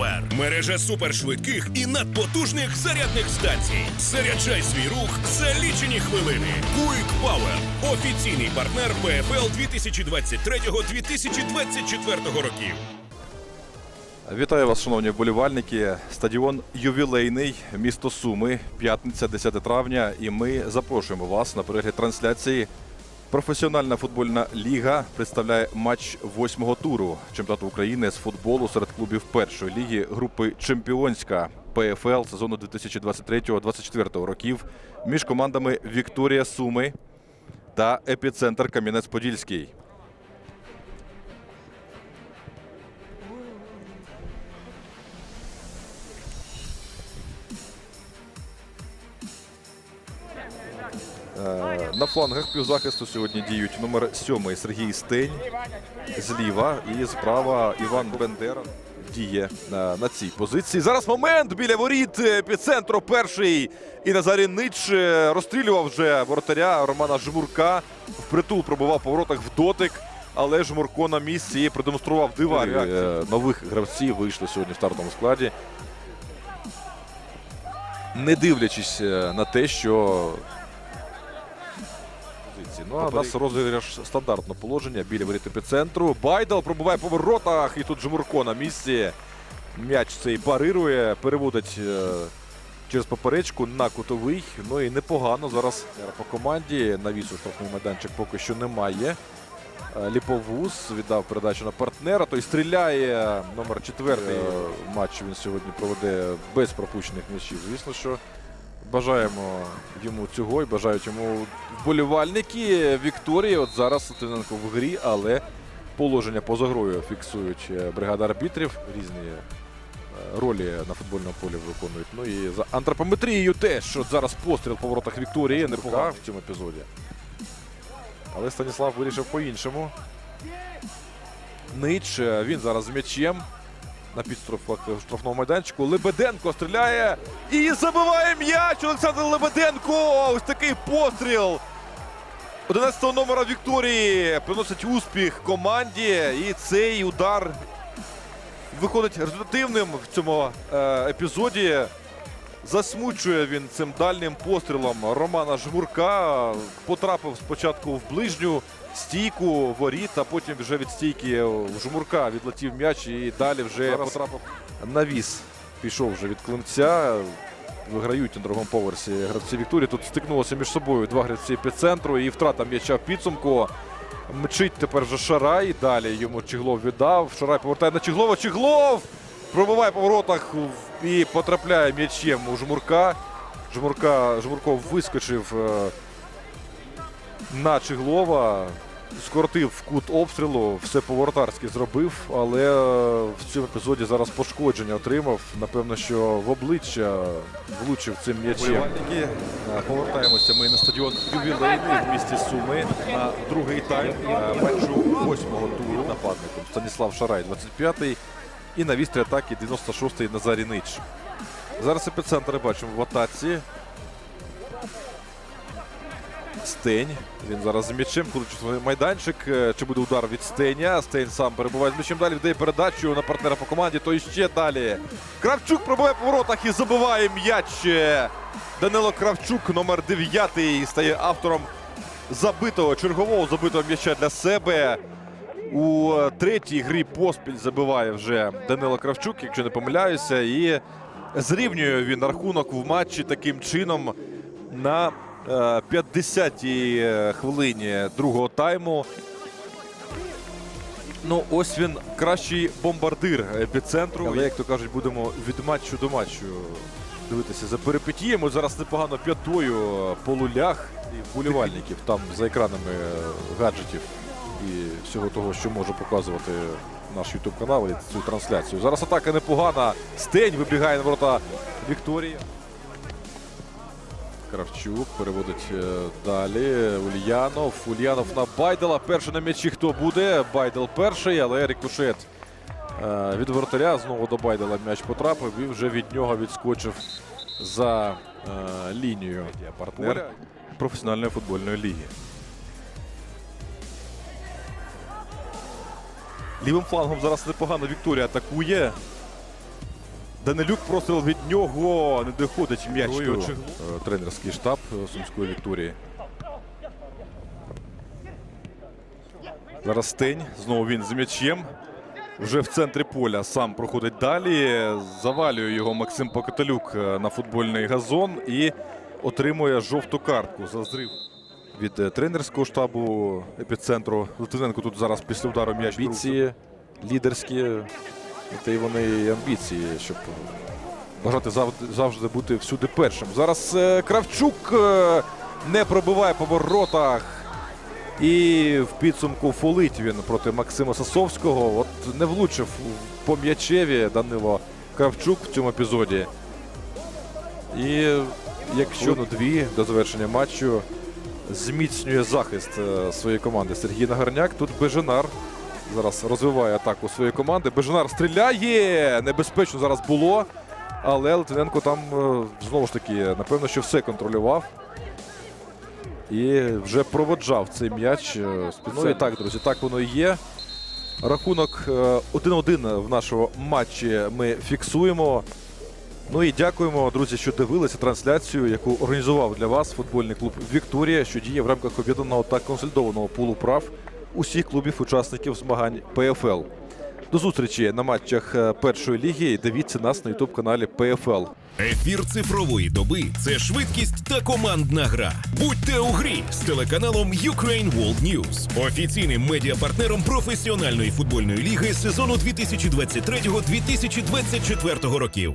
Power. Мережа супершвидких і надпотужних зарядних станцій. Заряджай свій рух за лічені хвилини. Quick Power – офіційний партнер ПФЛ 2023-2024 років. Вітаю вас, шановні вболівальники. Стадіон ювілейний, місто Суми, п'ятниця, 10 травня. І ми запрошуємо вас на перегляд трансляції. Професіональна футбольна ліга представляє матч восьмого туру чемпіонату України з футболу серед клубів першої ліги групи Чемпіонська ПФЛ сезону 2023-2024 років між командами Вікторія Суми та Епіцентр Кам'янець-Подільський. На флангах півзахисту сьогодні діють номер 7 Сергій Стень зліва і справа Іван Бендера діє на, на цій позиції. Зараз момент біля воріт епіцентру перший. І Назарій Нич е, розстрілював вже воротаря Романа Жмурка. Впритул пробував по воротах в дотик. Але Жмурко на місці і продемонстрував дива. Е, Нових гравців вийшли сьогодні в стартовому складі. Не дивлячись е, на те, що. Ну, а у нас розіграш стандартного положення біля воріт епіцентру. Байдал пробуває по воротах, і тут Жмурко на місці. М'яч цей парирує, переводить е, через поперечку на кутовий. Ну і непогано зараз по команді. Навісу штрафний майданчик поки що немає. Е, Ліповуз віддав передачу на партнера. Той стріляє. Номер четвертий е, матч він сьогодні проведе без пропущених м'ячів. Звісно, що Бажаємо йому цього і бажають йому вболівальники Вікторії. От зараз Литвиненко в грі, але положення поза грою фіксують е, бригада арбітрів. Різні е, ролі на футбольному полі виконують. Ну і за антропометрією теж. От зараз постріл по воротах Вікторії непогано в цьому епізоді. Але Станіслав вирішив по-іншому. Нич, е, він зараз з м'ячем на підстрофах штрафного майданчику. Лебеденко стріляє і забиває м'яч. Олександр Лебеденко. Ось такий постріл. 11-го номера Вікторії приносить успіх команді. І цей удар виходить результативним в цьому е, епізоді. Засмучує він цим дальнім пострілом Романа Жмурка. Потрапив спочатку в ближню стійку воріт, а потім вже від стійки Жмурка відлетів м'яч і далі вже потрапив на віс. Пішов вже від клинця. Виграють на другому поверсі гравці Вікторії. Тут стикнулося між собою два гравці епіцентру і втрата м'яча в підсумку. Мчить тепер вже Шарай. Далі йому Чіглов віддав. Шарай повертає на Чіглова. Чіглов пробиває по воротах і потрапляє м'ячем у Жмурка. Жмурка, Жмурков вискочив е, на Чиглова, скоротив кут обстрілу, все по-воротарськи зробив, але е, в цьому епізоді зараз пошкодження отримав. Напевно, що в обличчя влучив цим м'ячем. Е, Повертаємося ми на стадіон ювілейний в місті Суми на другий тайм матчу восьмого туру нападником Станіслав Шарай, 25-й. І на вістрі атаки 96-й Назарій Нич. Зараз епіцентр бачимо в атаці. Стень. Він зараз з м'ячем, крутить майданчик. Е, Чи буде удар від Стеня? Стень сам перебуває з м'ячем. Далі віддає передачу на партнера по команді. То іще далі. Кравчук пробиває по воротах і забиває м'яч. Данило Кравчук, номер 9, стає автором забитого, чергового забитого м'яча для себе. У е, третій грі поспіль забиває вже Данило Кравчук, якщо не помиляюся, і зрівнює він рахунок в матчі таким чином на е, 50-й е, хвилині другого тайму. Ну, ось він кращий бомбардир епіцентру. Але, як то кажуть, будемо від матчу до матчу дивитися за перипетіями. Зараз непогано п'ятою по лулях і вболівальників там за екранами е, гаджетів і всього того, що може показувати наш ютуб канал і цю трансляцію. Зараз атака непогана. Стень вибігає на ворота Вікторії. Кравчук переводить е, далі. Ульянов. Ульянов на Байдела. Перший на м'ячі хто буде? Байдел перший, але рикошет е, від воротаря. Знову до Байдела м'яч потрапив і вже від нього відскочив за е, лінію партнер професіональної футбольної ліги. Лівим флангом зараз непогано Вікторія атакує. Данилюк простріл від нього. Не доходить м'яч. До е, Тренерський штаб е, Сумської Вікторії. Зараз Тень. Знову він з м'ячем. Вже в центрі поля сам проходить далі. Завалює його Максим Покаталюк е, на футбольний газон і отримує жовту картку за зрив від е, тренерського штабу епіцентру. Литвиненко тут зараз після удару м'яч. Амбіції лідерські, та й вони і амбіції, щоб бажати завжди, завжди бути всюди першим. Зараз е, Кравчук е, не пробиває по воротах. І в підсумку фолить він проти Максима Сасовського. От не влучив по м'ячеві Данило Кравчук в цьому епізоді. І якщо ну, дві до завершення матчу зміцнює захист е, своєї команди Сергій Нагарняк. Тут Беженар зараз розвиває атаку своєї команди. Беженар стріляє! Небезпечно зараз було. Але Литвиненко там е, знову ж таки, напевно, що все контролював. І вже проводжав цей м'яч. е, Ну і так, друзі, так воно і є. Рахунок е, 1-1 в нашому матчі ми фіксуємо. Ну і дякуємо, друзі, що дивилися трансляцію, яку організував для вас футбольний клуб Вікторія, що діє в рамках об'єднаного та консолідованого пулу прав усіх клубів-учасників змагань ПФЛ. До зустрічі на матчах е, першої ліги. Дивіться нас на ютуб каналі ПФЛ. Ефір цифрової доби це швидкість та командна гра. Будьте у грі з телеканалом Ukraine World News, офіційним медіапартнером професіональної футбольної ліги сезону 2023-2024 років.